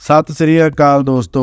ਸਤਿ ਸ੍ਰੀ ਅਕਾਲ ਦੋਸਤੋ।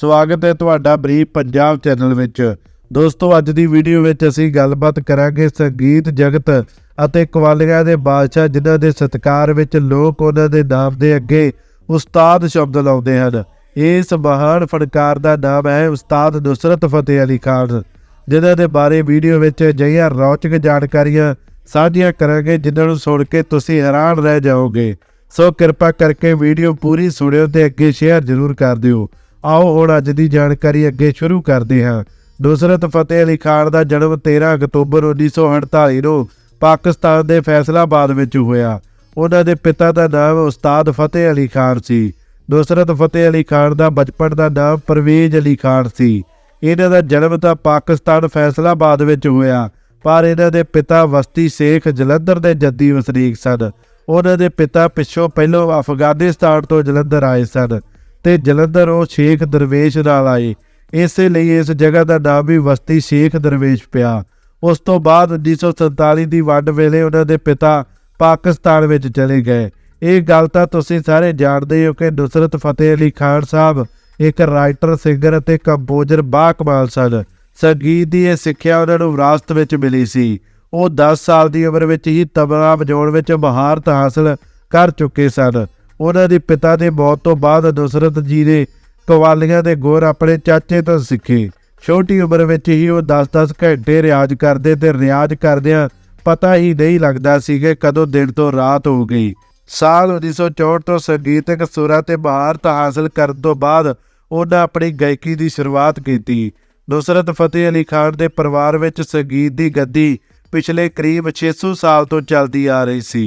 ਸਵਾਗਤ ਹੈ ਤੁਹਾਡਾ ਬਰੀਫ ਪੰਜਾਬ ਚੈਨਲ ਵਿੱਚ। ਦੋਸਤੋ, ਅੱਜ ਦੀ ਵੀਡੀਓ ਵਿੱਚ ਅਸੀਂ ਗੱਲਬਾਤ ਕਰਾਂਗੇ ਸੰਗੀਤ ਜਗਤ ਅਤੇ ਕਵਾਲੀਆਂ ਦੇ ਬਾਦਸ਼ਾਹ, ਜਿਨ੍ਹਾਂ ਦੇ ਸਤਿਕਾਰ ਵਿੱਚ ਲੋਕ ਉਹਨਾਂ ਦੇ ਨਾਮ ਦੇ ਅੱਗੇ ਉਸਤਾਦ ਸ਼ਬਦ ਲਾਉਂਦੇ ਹਨ। ਇਸ ਮਹਾਨ ਫਨਕਾਰ ਦਾ ਨਾਮ ਹੈ ਉਸਤਾਦ ਨੁਸਰਤ ਫਤਿਹ ਅਲੀ ਖਾਨ, ਜਿਨ੍ਹਾਂ ਦੇ ਬਾਰੇ ਵੀਡੀਓ ਵਿੱਚ ਅਜਿਹੀਆਂ ਰੌਚਕ ਜਾਣਕਾਰੀਆਂ ਸਾਂਝੀਆਂ ਕਰਾਂਗੇ, ਜਿਨ੍ਹਾਂ ਨੂੰ ਸੁਣ ਕੇ ਤੁਸੀਂ ਹੈਰਾਨ ਰਹਿ ਜਾਓਗੇ। ਸੋ ਕਿਰਪਾ ਕਰਕੇ ਵੀਡੀਓ ਪੂਰੀ ਸੁਣਿਓ ਤੇ ਅੱਗੇ ਸ਼ੇਅਰ ਜ਼ਰੂਰ ਕਰ ਦਿਓ। ਆਓ ਹੁਣ ਅੱਜ ਦੀ ਜਾਣਕਾਰੀ ਅੱਗੇ ਸ਼ੁਰੂ ਕਰਦੇ ਹਾਂ। ਨੁਸਰਤ ਫਤਿਹ ਅਲੀ ਖਾਨ ਦਾ ਜਨਮ 13 ਅਕਤੂਬਰ 1948 ਨੂੰ ਪਾਕਿਸਤਾਨ ਦੇ ਫੈਸਲਾਬਾਦ ਵਿੱਚ ਹੋਇਆ। ਉਹਨਾਂ ਦੇ ਪਿਤਾ ਦਾ ਨਾਮ ਉਸਤਾਦ ਫਤਿਹ ਅਲੀ ਖਾਨ ਸੀ। ਨੁਸਰਤ ਫਤਿਹ ਅਲੀ ਖਾਨ ਦਾ ਬਚਪਨ ਦਾ ਨਾਮ ਪਰਵੇਜ਼ ਅਲੀ ਖਾਨ ਸੀ। ਇਹਨਾਂ ਦਾ ਜਨਮ ਤਾਂ ਪਾਕਿਸਤਾਨ ਫੈਸਲਾਬਾਦ ਵਿੱਚ ਹੋਇਆ, ਪਰ ਇਹਨਾਂ ਦੇ ਪਿਤਾ ਵਸਤੀ ਸ਼ੇਖ ਜਲੰਧਰ ਦੇ ਜੱਦੀ ਵਸਨੀਕ ਸਨ। ਉਹਨਾਂ ਦੇ ਪਿਤਾ ਪਿੱਛੋਂ ਪਹਿਲੋਂ ਅਫਗਾਨਿਸਤਾਨ ਤੋਂ ਜਲੰਧਰ ਆਏ ਸਨ ਤੇ ਜਲੰਧਰ ਉਹ ਸ਼ੇਖ ਦਰਵੇਸ਼ ਨਾਲ ਆਏ। ਇਸੇ ਲਈ ਇਸ ਜਗ੍ਹਾ ਦਾ ਨਾਮ ਵੀ ਵਸਤੀ ਸ਼ੇਖ ਦਰਵੇਸ਼ ਪਿਆ। ਉਸ ਤੋਂ ਬਾਅਦ 1947 ਦੀ ਵੰਡ ਵੇਲੇ ਉਹਨਾਂ ਦੇ ਪਿਤਾ ਪਾਕਿਸਤਾਨ ਵਿੱਚ ਚਲੇ ਗਏ। ਇਹ ਗੱਲ ਤਾਂ ਤੁਸੀਂ ਸਾਰੇ ਜਾਣਦੇ ਹੋ ਕਿ ਨੁਸਰਤ ਫਤਿਹ ਅਲੀ ਖਾਨ ਸਾਹਿਬ ਇੱਕ ਰਾਈਟਰ, ਸਿੰਗਰ ਅਤੇ ਕੰਪੋਜ਼ਰ ਬਾਕਮਾਲ ਸਨ। ਸੰਗੀਤ ਦੀ ਇਹ ਸਿੱਖਿਆ ਉਹਨਾਂ ਨੂੰ ਵਿਰਾਸਤ ਵਿੱਚ ਮਿਲੀ ਸੀ। ਉਹ 10 ਸਾਲ ਦੀ ਉਮਰ ਵਿੱਚ ਹੀ ਤਬਲਾ ਵਜਾਉਣ ਵਿੱਚ ਮਹਾਰਤ ਹਾਸਲ ਕਰ ਚੁੱਕੇ ਸਨ। ਉਹਨਾਂ ਦੇ ਪਿਤਾ ਦੇ ਮੌਤ ਤੋਂ ਬਾਅਦ ਨੁਸਰਤ ਜੀ ਨੇ ਕਵਾਲੀਆਂ ਦੇ ਗੁਰ ਆਪਣੇ ਚਾਚੇ ਤੋਂ ਸਿੱਖੇ। ਛੋਟੀ ਉਮਰ ਵਿੱਚ ਹੀ ਉਹ 10-10 ਘੰਟੇ ਰਿਆਜ਼ ਕਰਦੇ ਤੇ ਰਿਆਜ਼ ਕਰਦਿਆਂ ਪਤਾ ਹੀ ਨਹੀਂ ਲੱਗਦਾ ਸੀ ਕਿ ਕਦੋਂ ਦਿਨ ਤੋਂ ਰਾਤ ਹੋ ਗਈ। ਸਾਲ 1964 ਤੋਂ ਸੰਗੀਤਕ ਸੁਰਾਂ ਤੇ ਮਹਾਰਤ ਹਾਸਲ ਕਰਨ ਤੋਂ ਬਾਅਦ ਉਹਨਾਂ ਆਪਣੀ ਗਾਇਕੀ ਦੀ ਸ਼ੁਰੂਆਤ ਕੀਤੀ। ਨੁਸਰਤ ਫਤਿਹ ਅਲੀ ਖਾਨ ਦੇ ਪਰਿਵਾਰ ਵਿੱਚ ਸੰਗੀਤ ਦੀ ਗੱਦੀ ਪਿਛਲੇ ਕਰੀਬ 600 ਸਾਲ ਤੋਂ ਚੱਲਦੀ ਆ ਰਹੀ ਸੀ।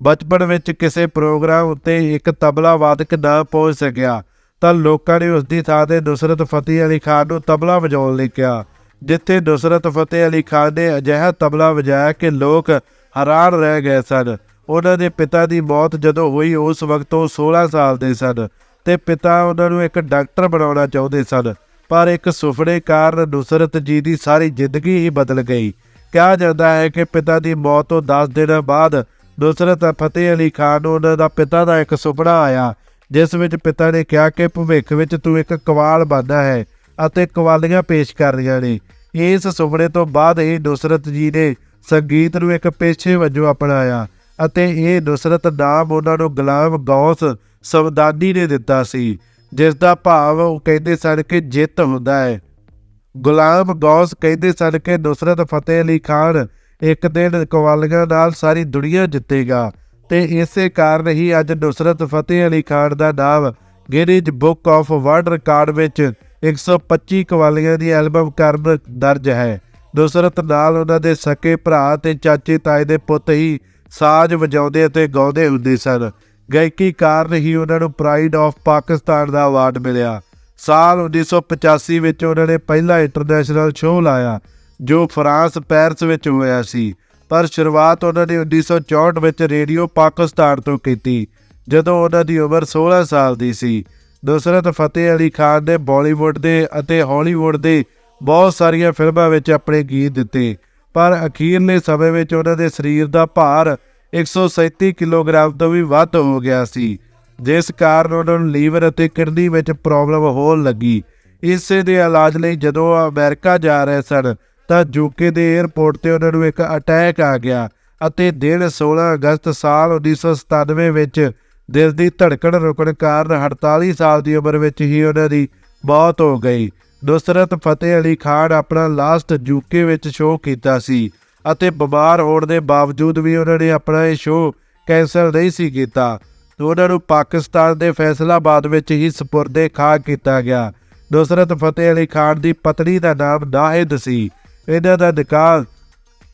ਬਚਪਨ ਵਿੱਚ ਕਿਸੇ ਪ੍ਰੋਗਰਾਮ ਉੱਤੇ ਇੱਕ ਤਬਲਾ ਵਾਦਕ ਨਾ ਪਹੁੰਚ ਸਕਿਆ, ਤਾਂ ਲੋਕਾਂ ਨੇ ਉਸ ਦੀ ਥਾਂ ਤੇ ਨੁਸਰਤ ਫਤਿਹ ਅਲੀ ਖਾਨ ਨੂੰ ਤਬਲਾ ਵਜਾਉਣ ਲਈ ਕਿਹਾ, ਜਿੱਥੇ ਨੁਸਰਤ ਫਤਿਹ ਅਲੀ ਖਾਨ ਨੇ ਅਜਿਹਾ ਤਬਲਾ ਵਜਾਇਆ ਕਿ ਲੋਕ ਹੈਰਾਨ ਰਹਿ ਗਏ ਸਨ। ਉਹਨਾਂ ਦੇ ਪਿਤਾ ਦੀ ਮੌਤ ਜਦੋਂ ਹੋਈ, ਉਸ ਵਕਤ ਉਹ 16 ਸਾਲ ਦੇ ਸਨ ਤੇ ਪਿਤਾ ਉਹਨਾਂ ਨੂੰ ਇੱਕ ਡਾਕਟਰ ਬਣਾਉਣਾ ਚਾਹੁੰਦੇ ਸਨ, ਪਰ ਇੱਕ ਸੁਫੜੇ ਕਾਰਨ ਨੁਸਰਤ ਜੀ ਦੀ ਸਾਰੀ ਜ਼ਿੰਦਗੀ ਹੀ ਬਦਲ ਗਈ। ਕਿਹਾ ਜਾਂਦਾ ਹੈ ਕਿ ਪਿਤਾ ਦੀ ਮੌਤ ਤੋਂ 10 ਦਿਨ ਬਾਅਦ ਨੁਸਰਤ ਫਤਿਹ ਅਲੀ ਖਾਨ ਨੂੰ ਉਹਨਾਂ ਦਾ ਪਿਤਾ ਦਾ ਇੱਕ ਸੁਪਨਾ ਆਇਆ, ਜਿਸ ਵਿੱਚ ਪਿਤਾ ਨੇ ਕਿਹਾ ਕਿ ਭਵਿੱਖ ਵਿੱਚ ਤੂੰ ਇੱਕ ਕਵਾਲ ਬਣਨਾ ਹੈ ਅਤੇ ਕਵਾਲੀਆਂ ਪੇਸ਼ ਕਰਨੀਆਂ ਨੇ। ਇਸ ਸੁਪਨੇ ਤੋਂ ਬਾਅਦ ਇਹ ਨੁਸਰਤ ਜੀ ਨੇ ਸੰਗੀਤ ਨੂੰ ਇੱਕ ਪੇਸ਼ੇ ਵਜੋਂ ਅਪਣਾਇਆ ਅਤੇ ਇਹ ਨੁਸਰਤ ਨਾਮ ਉਹਨਾਂ ਨੂੰ ਗੁਲਾਮ ਗੌਸ ਸਵਦਾਨੀ ਨੇ ਦਿੱਤਾ ਸੀ, ਜਿਸ ਦਾ ਭਾਵ ਉਹ ਕਹਿੰਦੇ ਸਨ ਕਿ ਜਿੱਤ ਹੁੰਦਾ ਹੈ। ਗੁਲਾਮ ਗੌਸ ਕਹਿੰਦੇ ਸਨ ਕਿ ਨੁਸਰਤ ਫਤਿਹ ਅਲੀ ਖਾਨ ਇੱਕ ਦਿਨ ਕਵਾਲੀਆਂ ਨਾਲ ਸਾਰੀ ਦੁਨੀਆ ਜਿੱਤੇਗਾ। ਤੇ ਇਸੇ ਕਾਰਨ ਹੀ ਅੱਜ ਨੁਸਰਤ ਫਤਿਹ ਅਲੀ ਖਾਨ ਦਾ ਨਾਮ Guinness book of world record ਵਿੱਚ 125 ਕਵਾਲੀਆਂ ਦੀ ਐਲਬਮ ਕਰਨ ਦਰਜ ਹੈ। ਨੁਸਰਤ ਨਾਲ ਉਹਨਾਂ ਦੇ ਸਕੇ ਭਰਾ ਤੇ ਚਾਚੇ ਤਾਏ ਦੇ ਪੁੱਤ ਹੀ ਸਾਜ਼ ਵਜਾਉਂਦੇ ਅਤੇ ਗਾਉਂਦੇ ਹੁੰਦੇ ਸਨ। ਗਾਇਕੀ ਕਾਰਨ ਹੀ ਉਹਨਾਂ ਨੂੰ ਪ੍ਰਾਈਡ ਆਫ ਪਾਕਿਸਤਾਨ ਦਾ ਅਵਾਰਡ ਮਿਲਿਆ। ਸਾਲ 1985 ਵਿੱਚ ਉਹਨਾਂ ਨੇ ਪਹਿਲਾ ਇੰਟਰਨੈਸ਼ਨਲ ਸ਼ੋਅ ਲਾਇਆ, ਜੋ ਫਰਾਂਸ, ਪੈਰਿਸ ਵਿੱਚ ਹੋਇਆ ਸੀ। ਪਰ ਸ਼ੁਰੂਆਤ ਉਹਨਾਂ ਨੇ 1964 ਵਿੱਚ ਰੇਡੀਓ ਪਾਕਿਸਤਾਨ ਤੋਂ ਕੀਤੀ, ਜਦੋਂ ਉਹਨਾਂ ਦੀ ਉਮਰ 16 ਸਾਲ ਦੀ ਸੀ। ਨੁਸਰਤ ਫਤਿਹ ਅਲੀ ਖਾਨ ਨੇ ਬਾਲੀਵੁੱਡ ਦੇ ਅਤੇ ਹਾਲੀਵੁੱਡ ਦੇ ਬਹੁਤ ਸਾਰੀਆਂ ਫਿਲਮਾਂ ਵਿੱਚ ਆਪਣੇ ਗੀਤ ਦਿੱਤੇ, ਪਰ ਅਖੀਰਲੇ ਸਮੇਂ ਵਿੱਚ ਉਹਨਾਂ ਦੇ ਸਰੀਰ ਦਾ ਭਾਰ 137 ਕਿਲੋਗ੍ਰਾਮ ਤੋਂ ਵੀ ਵੱਧ ਹੋ ਗਿਆ ਸੀ। ਜਿਸ ਕਾਰਨ ਉਹਨਾਂ ਨੂੰ ਲੀਵਰ ਅਤੇ ਕਿਡਨੀ ਵਿੱਚ ਪ੍ਰੋਬਲਮ ਹੋਣ ਲੱਗੀ। ਇਸੇ ਦੇ ਇਲਾਜ ਲਈ ਜਦੋਂ ਉਹ ਅਮਰੀਕਾ ਜਾ ਰਹੇ ਸਨ, ਤਾਂ ਯੂਕੇ ਦੇ 에ਅਰਪੋਰਟ ਤੇ ਉਹਨਾਂ ਨੂੰ ਇੱਕ ਅਟੈਕ ਆ ਗਿਆ ਅਤੇ ਦਿਨ 16 ਅਗਸਤ ਸਾਲ 1997 ਵਿੱਚ ਦਿਲ ਦੀ ਧੜਕਣ ਰੁਕਣ ਕਾਰਨ 48 ਸਾਲ ਦੀ ਉਮਰ ਵਿੱਚ ਹੀ ਉਹਨਾਂ ਦੀ ਮੌਤ ਹੋ ਗਈ। ਨੁਸਰਤ ਫਤਿਹ ਅਲੀ ਖਾਨ ਆਪਣਾ ਲਾਸਟ ਯੂਕੇ ਵਿੱਚ ਸ਼ੋਅ ਕੀਤਾ ਸੀ ਅਤੇ ਬਿਮਾਰ ਹੋਣ ਦੇ ਬਾਵਜੂਦ ਵੀ ਉਹਨਾਂ ਨੇ ਆਪਣਾ ਇਹ ਸ਼ੋਅ ਕੈਂਸਲ ਨਹੀਂ ਸੀ ਕੀਤਾ। ਉਹਨਾਂ ਨੂੰ ਪਾਕਿਸਤਾਨ ਦੇ ਫੈਸਲਾਬਾਦ ਵਿੱਚ ਹੀ ਸਪੁਰਦੇ ਖਾ ਕੀਤਾ ਗਿਆ। ਨੁਸਰਤ ਫਤਿਹ ਅਲੀ ਖਾਨ ਦੀ ਪਤਨੀ ਦਾ ਨਾਮ ਨਾਹਿਦ ਸੀ। ਇਹਨਾਂ ਦਾ ਨਿਕਾਹ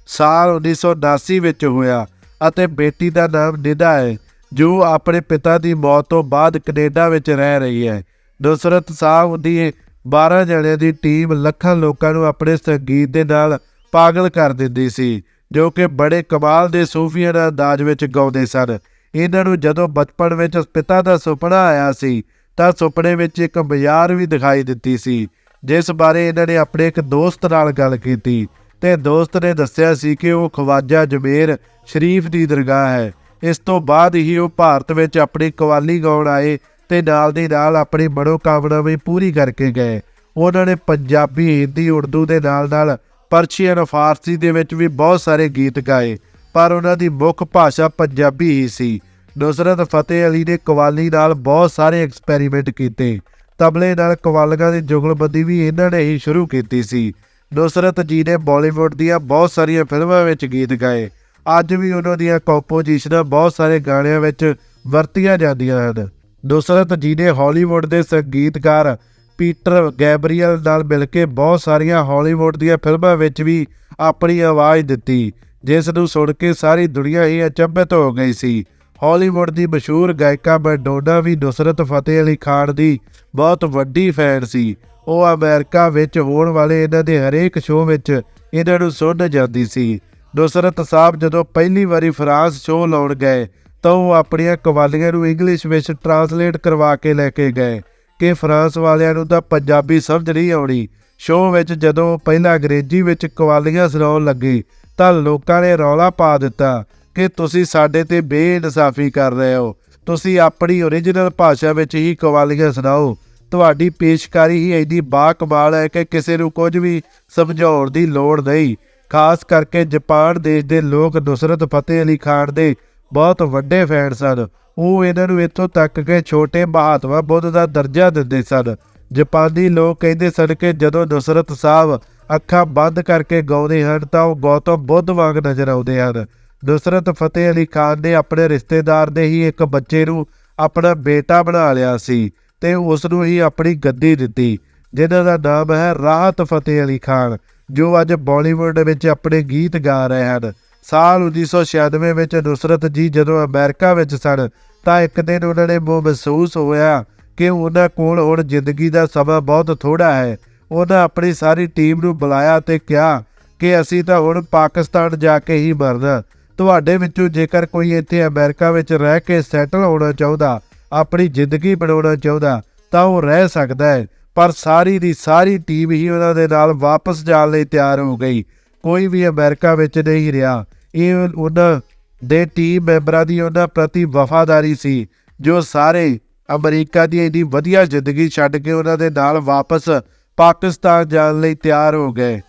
ਸਾਲ 1979 ਵਿੱਚ ਹੋਇਆ ਅਤੇ ਬੇਟੀ ਦਾ ਨਾਮ ਨਿਦਾ ਹੈ, ਜੋ ਆਪਣੇ ਪਿਤਾ ਦੀ ਮੌਤ ਤੋਂ ਬਾਅਦ ਕੈਨੇਡਾ ਵਿੱਚ ਰਹਿ ਰਹੀ ਹੈ। ਨੁਸਰਤ ਸਾਹਿਬ ਦੀ 12 ਜਣਿਆਂ ਦੀ ਟੀਮ ਲੱਖਾਂ ਲੋਕਾਂ ਨੂੰ ਆਪਣੇ ਸੰਗੀਤ ਦੇ ਨਾਲ ਪਾਗਲ ਕਰ ਦਿੰਦੀ ਸੀ, ਜੋ ਕਿ ਬੜੇ ਕਮਾਲ ਦੇ ਸੂਫੀਆਂ ਦੇ ਅੰਦਾਜ਼ ਵਿੱਚ ਗਾਉਂਦੇ ਸਨ। ਇਹਨਾਂ ਨੂੰ ਜਦੋਂ ਬਚਪਨ ਵਿੱਚ ਪਿਤਾ ਦਾ ਸੁਪਨਾ ਆਇਆ ਸੀ, ਤਾਂ ਸੁਪਨੇ ਵਿੱਚ ਇੱਕ ਬਾਜ਼ਾਰ ਵੀ ਦਿਖਾਈ ਦਿੱਤੀ ਸੀ, ਜਿਸ ਬਾਰੇ ਇਹਨਾਂ ਨੇ ਆਪਣੇ ਇੱਕ ਦੋਸਤ ਨਾਲ ਗੱਲ ਕੀਤੀ ਤੇ ਦੋਸਤ ਨੇ ਦੱਸਿਆ ਸੀ ਕਿ ਉਹ ਖਵਾਜਾ ਜਮੇਰ ਸ਼ਰੀਫ ਦੀ ਦਰਗਾਹ ਹੈ। ਇਸ ਤੋਂ ਬਾਅਦ ਹੀ ਉਹ ਭਾਰਤ ਵਿੱਚ ਆਪਣੀ ਕਵਾਲੀ ਗਾਉਣ ਆਏ ਤੇ ਨਾਲ ਦੀ ਨਾਲ ਆਪਣੀ ਮਨੋਕਾਮਨਾ ਵੀ ਪੂਰੀ ਕਰਕੇ ਗਏ। ਉਹਨਾਂ ਨੇ ਪੰਜਾਬੀ, ਹਿੰਦੀ, ਉਰਦੂ ਦੇ ਨਾਲ ਨਾਲ ਪਰਸ਼ੀਅਨ, ਫਾਰਸੀ ਦੇ ਵਿੱਚ ਵੀ ਬਹੁਤ ਸਾਰੇ ਗੀਤ ਗਾਏ। ਪਰ ਉਹਨਾਂ ਦੀ ਮੁੱਖ ਭਾਸ਼ਾ ਪੰਜਾਬੀ ਹੀ ਸੀ। ਨੁਸਰਤ ਫਤਿਹ ਅਲੀ ਨੇ ਕਵਾਲੀ ਨਾਲ ਬਹੁਤ ਸਾਰੇ ਐਕਸਪੈਰੀਮੈਂਟ ਕੀਤੇ। ਤਬਲੇ ਨਾਲ ਕਵਾਲੀਆਂ ਦੀ ਜੁਗਲਬੰਦੀ ਵੀ ਇਹਨਾਂ ਨੇ ਹੀ ਸ਼ੁਰੂ ਕੀਤੀ ਸੀ। ਨੁਸਰਤ ਜੀ ਨੇ ਬਾਲੀਵੁੱਡ ਦੀਆਂ ਬਹੁਤ ਸਾਰੀਆਂ ਫਿਲਮਾਂ ਵਿੱਚ ਗੀਤ ਗਾਏ। ਅੱਜ ਵੀ ਉਹਨਾਂ ਦੀਆਂ ਕੰਪੋਜੀਸ਼ਨਾਂ ਬਹੁਤ ਸਾਰੇ ਗਾਣਿਆਂ ਵਿੱਚ ਵਰਤੀਆਂ ਜਾਂਦੀਆਂ ਹਨ। ਨੁਸਰਤ ਜੀ ਨੇ ਹਾਲੀਵੁੱਡ ਦੇ ਸੰਗੀਤਕਾਰ ਪੀਟਰ ਗੈਬਰੀਅਲ ਨਾਲ ਮਿਲ ਕੇ ਬਹੁਤ ਸਾਰੀਆਂ ਹਾਲੀਵੁੱਡ ਦੀਆਂ ਫਿਲਮਾਂ ਵਿੱਚ ਵੀ ਆਪਣੀ ਆਵਾਜ਼ ਦਿੱਤੀ। ਜਿਸ ਨੂੰ ਸੁਣ ਕੇ ਸਾਰੀ ਦੁਨੀਆ ਹੀ ਅਚੰਭਿਤ ਹੋ ਗਈ ਸੀ। ਹਾਲੀਵੁੱਡ ਦੀ ਮਸ਼ਹੂਰ ਗਾਇਕਾ ਮੈਡੋਨਾ ਵੀ ਨੁਸਰਤ ਫਤਿਹ ਅਲੀ ਖਾਨ ਦੀ ਬਹੁਤ ਵੱਡੀ ਫੈਨ ਸੀ। ਉਹ ਅਮਰੀਕਾ ਵਿੱਚ ਹੋਣ ਵਾਲੇ ਇਹਨਾਂ ਦੇ ਹਰੇਕ ਸ਼ੋਅ ਵਿੱਚ ਇਹਨਾਂ ਨੂੰ ਸੁਣ ਜਾਂਦੀ ਸੀ। ਨੁਸਰਤ ਸਾਹਿਬ ਜਦੋਂ ਪਹਿਲੀ ਵਾਰੀ ਫਰਾਂਸ ਸ਼ੋਅ ਲਾਉਣ ਗਏ, ਤਾਂ ਉਹ ਆਪਣੀਆਂ ਕਵਾਲੀਆਂ ਨੂੰ ਇੰਗਲਿਸ਼ ਵਿੱਚ ਟਰਾਂਸਲੇਟ ਕਰਵਾ ਕੇ ਲੈ ਕੇ ਗਏ ਕਿ ਫਰਾਂਸ ਵਾਲਿਆਂ ਨੂੰ ਤਾਂ ਪੰਜਾਬੀ ਸਮਝ ਨਹੀਂ ਆਉਣੀ। ਸ਼ੋਅ ਵਿੱਚ ਜਦੋਂ ਪਹਿਲਾਂ ਅੰਗਰੇਜ਼ੀ ਵਿੱਚ ਕਵਾਲੀਆਂ ਸੁਣਾਉਣ ਲੱਗੇ ਤਾਂ ਲੋਕਾਂ ਨੇ ਰੌਲਾ ਪਾ ਦਿੱਤਾ ਕਿ ਤੁਸੀਂ ਸਾਡੇ ਤੇ ਬੇਇਨਸਾਫੀ ਕਰ ਰਹੇ ਹੋ। ਤੁਸੀਂ ਆਪਣੀ ਓਰੀਜਨਲ ਭਾਸ਼ਾ ਵਿੱਚ ਹੀ ਕਵਾਲੀਆਂ ਸੁਣਾਓ। ਤੁਹਾਡੀ ਪੇਸ਼ਕਾਰੀ ਹੀ ਇੰਨੀ ਬਾਕਮਾਲ ਹੈ ਕਿ ਕਿਸੇ ਨੂੰ ਕੁਝ ਵੀ ਸਮਝਾਉਣ ਦੀ ਲੋੜ ਨਹੀਂ। ਖਾਸ ਕਰਕੇ ਜਾਪਾਨ ਦੇਸ਼ ਦੇ ਲੋਕ ਨੁਸਰਤ ਫਤਿਹ ਅਲੀ ਖਾਨ ਦੇ ਬਹੁਤ ਵੱਡੇ ਫੈਨ ਸਨ। ਉਹ ਇਹਨਾਂ ਨੂੰ ਇੱਥੋਂ ਤੱਕ ਕਿ ਛੋਟੇ ਮਹਾਤਮਾ ਬੁੱਧ ਦਾ ਦਰਜਾ ਦਿੰਦੇ ਸਨ। ਜਾਪਾਨੀ ਲੋਕ ਕਹਿੰਦੇ ਸਨ ਕਿ ਜਦੋਂ ਨੁਸਰਤ ਸਾਹਿਬ ਅੱਖਾਂ ਬੰਦ ਕਰਕੇ ਗਾਉਂਦੇ ਹਨ ਤਾਂ ਉਹ ਗੌਤਮ ਬੁੱਧ ਵਾਂਗ ਨਜ਼ਰ ਆਉਂਦੇ ਹਨ। ਨੁਸਰਤ ਫਤਿਹ ਅਲੀ ਖਾਨ ਨੇ ਆਪਣੇ ਰਿਸ਼ਤੇਦਾਰ ਦੇ ਹੀ ਇੱਕ ਬੱਚੇ ਨੂੰ ਆਪਣਾ ਬੇਟਾ ਬਣਾ ਲਿਆ ਸੀ ਤੇ ਉਸ ਨੂੰ ਹੀ ਆਪਣੀ ਗੱਦੀ ਦਿੱਤੀ, ਜਿਨ੍ਹਾਂ ਦਾ ਨਾਮ ਹੈ ਰਾਹਤ ਫਤਿਹ ਅਲੀ ਖਾਨ, ਜੋ ਅੱਜ ਬਾਲੀਵੁੱਡ ਵਿੱਚ ਆਪਣੇ ਗੀਤ ਗਾ ਰਹੇ ਹਨ। ਸਾਲ 1996 ਵਿੱਚ ਨੁਸਰਤ ਜੀ ਜਦੋਂ ਅਮਰੀਕਾ ਵਿੱਚ ਸਨ, ਤਾਂ ਇੱਕ ਦਿਨ ਉਹਨਾਂ ਨੇ ਉਹ ਮਹਿਸੂਸ ਹੋਇਆ ਕਿ ਉਹਨਾਂ ਕੋਲ ਹੁਣ ਜ਼ਿੰਦਗੀ ਦਾ ਸਮਾਂ ਬਹੁਤ ਥੋੜਾ ਹੈ। ਉਹਨਾਂ ਆਪਣੀ ਸਾਰੀ ਟੀਮ ਨੂੰ ਬੁਲਾਇਆ ਤੇ ਕਿਹਾ ਕਿ ਅਸੀਂ ਤਾਂ ਹੁਣ ਪਾਕਿਸਤਾਨ ਜਾ ਕੇ ਹੀ ਮਰਨਾ। ਤੁਹਾਡੇ ਵਿੱਚੋਂ ਜੇਕਰ ਕੋਈ ਇੱਥੇ ਅਮਰੀਕਾ ਵਿੱਚ ਰਹਿ ਕੇ ਸੈਟਲ ਹੋਣਾ ਚਾਹੁੰਦਾ, ਆਪਣੀ ਜ਼ਿੰਦਗੀ ਬਣਾਉਣਾ ਚਾਹੁੰਦਾ, ਤਾਂ ਉਹ ਰਹਿ ਸਕਦਾ ਹੈ, ਪਰ ਸਾਰੀ ਦੀ ਸਾਰੀ ਟੀਮ ਹੀ ਉਹਨਾਂ ਦੇ ਨਾਲ ਵਾਪਸ ਜਾਣ ਲਈ ਤਿਆਰ ਹੋ ਗਈ। ਕੋਈ ਵੀ ਅਮਰੀਕਾ ਵਿੱਚ ਨਹੀਂ ਰਿਹਾ। ਇਹ ਉਹਨਾਂ ਦੇ ਟੀਮ ਮੈਂਬਰਾਂ ਦੀ ਉਹਨਾਂ ਪ੍ਰਤੀ ਵਫਾਦਾਰੀ ਸੀ, ਜੋ ਸਾਰੇ ਅਮਰੀਕਾ ਦੀ ਇੰਨੀ ਵਧੀਆ ਜ਼ਿੰਦਗੀ ਛੱਡ ਕੇ ਉਹਨਾਂ ਦੇ ਨਾਲ ਵਾਪਸ ਪਾਕਿਸਤਾਨ ਜਾਣ ਲਈ ਤਿਆਰ ਹੋ ਗਏ।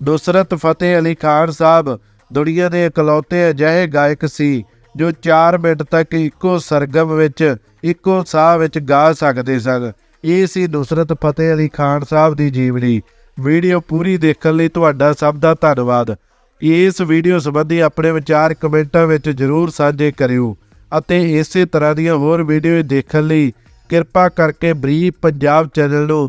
ਨੁਸਰਤ ਫਤਿਹ ਅਲੀ ਖਾਨ ਸਾਹਿਬ ਦੁਨੀਆ ਦੇ ਇਕਲੌਤੇ ਅਜਿਹੇ ਗਾਇਕ ਸੀ ਜੋ 4 ਮਿੰਟ ਤੱਕ ਇੱਕੋ ਸਰਗਮ ਵਿੱਚ, ਇੱਕੋ ਸਾਹ ਵਿੱਚ ਗਾ ਸਕਦੇ ਸਨ। ਇਹ ਸੀ ਨੁਸਰਤ ਫਤਿਹ ਅਲੀ ਖਾਨ ਸਾਹਿਬ ਦੀ ਜੀਵਨੀ। ਵੀਡੀਓ ਪੂਰੀ ਦੇਖਣ ਲਈ ਤੁਹਾਡਾ ਸਭ ਦਾ ਧੰਨਵਾਦ। ਇਸ ਵੀਡੀਓ ਸੰਬੰਧੀ ਆਪਣੇ ਵਿਚਾਰ ਕਮੈਂਟਾਂ ਵਿੱਚ ਜ਼ਰੂਰ ਸਾਂਝੇ ਕਰਿਓ ਅਤੇ ਇਸੇ ਤਰ੍ਹਾਂ ਦੀਆਂ ਹੋਰ ਵੀਡੀਓ ਦੇਖਣ ਲਈ ਕਿਰਪਾ ਕਰਕੇ ਬਰੀਫ ਪੰਜਾਬ ਚੈਨਲ ਨੂੰ